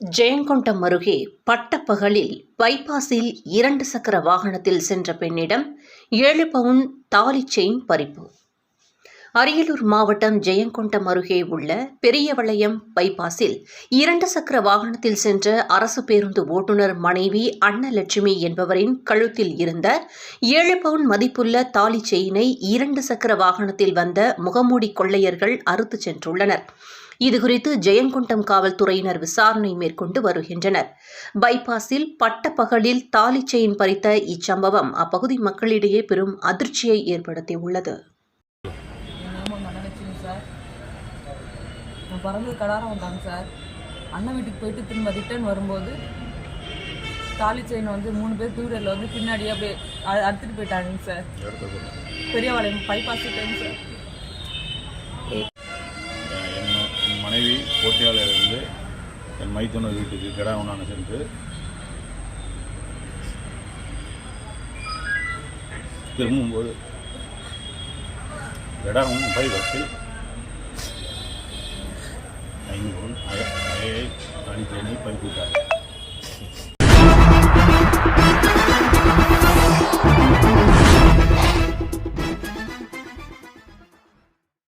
ஜெயங்கொண்டம் அருகே பட்டப்பகலில் பைபாஸில் இரண்டு சக்கர வாகனத்தில் சென்ற பெண்ணிடம் ஏழு பவுன் தாலி செயின் பறிப்பு. அரியலூர் மாவட்டம் ஜெயங்கொண்டம் அருகே உள்ள பெரியவளையம் பைபாஸில் இரண்டு சக்கர வாகனத்தில் சென்ற அரசு பேருந்து ஓட்டுநர் மனைவி அன்னலட்சுமி என்பவரின் கழுத்தில் இருந்த ஏழு பவுன் மதிப்புள்ள தாலி செயினை இரண்டு சக்கர வாகனத்தில் வந்த முகமூடி கொள்ளையர்கள் அறுத்துச் சென்றுள்ளனர். இதுகுறித்து ஜெயங்கொண்டம் காவல்துறையினர் விசாரணை மேற்கொண்டு வருகின்றனர். பைபாஸில் பட்டப்பகலில் தாலி செயின் பறித்த இச்சம்பவம் அப்பகுதி மக்களிடையே பெரும் அதிர்ச்சியை ஏற்படுத்தியுள்ளது. நான் பிறந்தது கடாரம் வந்தாங்க சார். அண்ணன் வீட்டுக்கு போயிட்டு திரும்ப ரிட்டர்ன் வரும்போது தாலி செயின் வந்து மூணு பேர் டூ வீலரில் வந்து பின்னாடியே அப்படியே அ- அறுத்துட்டு போயிட்டாங்க sir. Periyavalayam bypass time sir. மனைவி என் மைத்துனர் வீட்டுக்கு கெடா உண்ணான சென்று திரும்பும்போது கெடாவும் பைபத்தில் ஐந்து அழை நகையை அணித்தேனி பறித்துவிட்டார்